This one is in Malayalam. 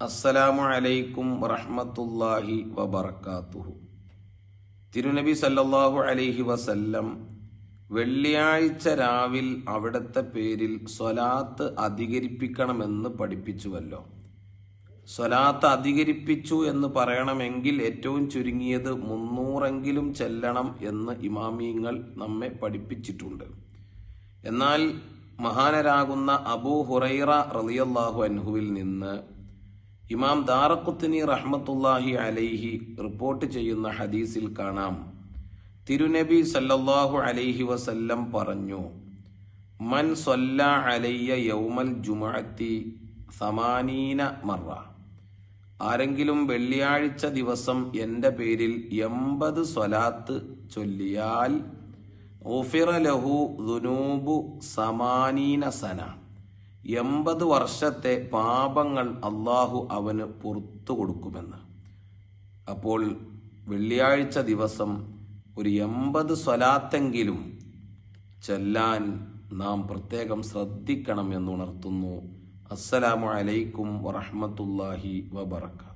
അസ്സലാമു അലൈക്കും വറഹ്മത്തുള്ളാഹി വബർക്കാത്തുഹു തിരുനബി സല്ലല്ലാഹു അലൈഹി വസല്ലം വെള്ളിയാഴ്ച രാവിൽ അവിടുത്തെ പേരിൽ സ്വലാത്ത് അധികരിപ്പിക്കണമെന്ന് പഠിപ്പിച്ചുവല്ലോ. സ്വലാത്ത് അധികരിപ്പിച്ചു എന്ന് പറയണമെങ്കിൽ ഏറ്റവും ചുരുങ്ങിയത് മുന്നൂറെങ്കിലും ചെല്ലണം എന്ന് ഇമാമിയങ്ങൾ നമ്മെ പഠിപ്പിച്ചിട്ടുണ്ട്. എന്നാൽ മഹാനരാകുന്ന അബൂ ഹുറൈറ റളിയല്ലാഹു അൻഹുവിൽ നിന്ന് ഇമാം ദാറക്കുത്തിനി റഹ്മത്തുല്ലാഹി അലൈഹി റിപ്പോർട്ട് ചെയ്യുന്ന ഹദീസിൽ കാണാം. തിരുനബി സല്ലല്ലാഹു അലൈഹി വസല്ലം പറഞ്ഞു മൻ സൊല്ല അലയ്യ യൗമൽ ജുമഅത്തി സമാനീന മറ. ആരെങ്കിലും വെള്ളിയാഴ്ച ദിവസം എന്റെ പേരിൽ എൺപത് സ്വലാത്ത് ചൊല്ലിയാൽ ലഹു ദുനൂബു സമാനീന സന. എൺപത് വർഷത്തെ പാപങ്ങൾ അള്ളാഹു അവന് പുറത്തു കൊടുക്കുമെന്ന്. അപ്പോൾ വെള്ളിയാഴ്ച ദിവസം ഒരു എൺപത് സ്വലാത്തെങ്കിലും ചെല്ലാൻ നാം പ്രത്യേകം ശ്രദ്ധിക്കണം എന്നുണർത്തുന്നു അസ്സലാമു അലൈക്കും വറഹ്മത്തുള്ളാഹി വബറകാത്ത്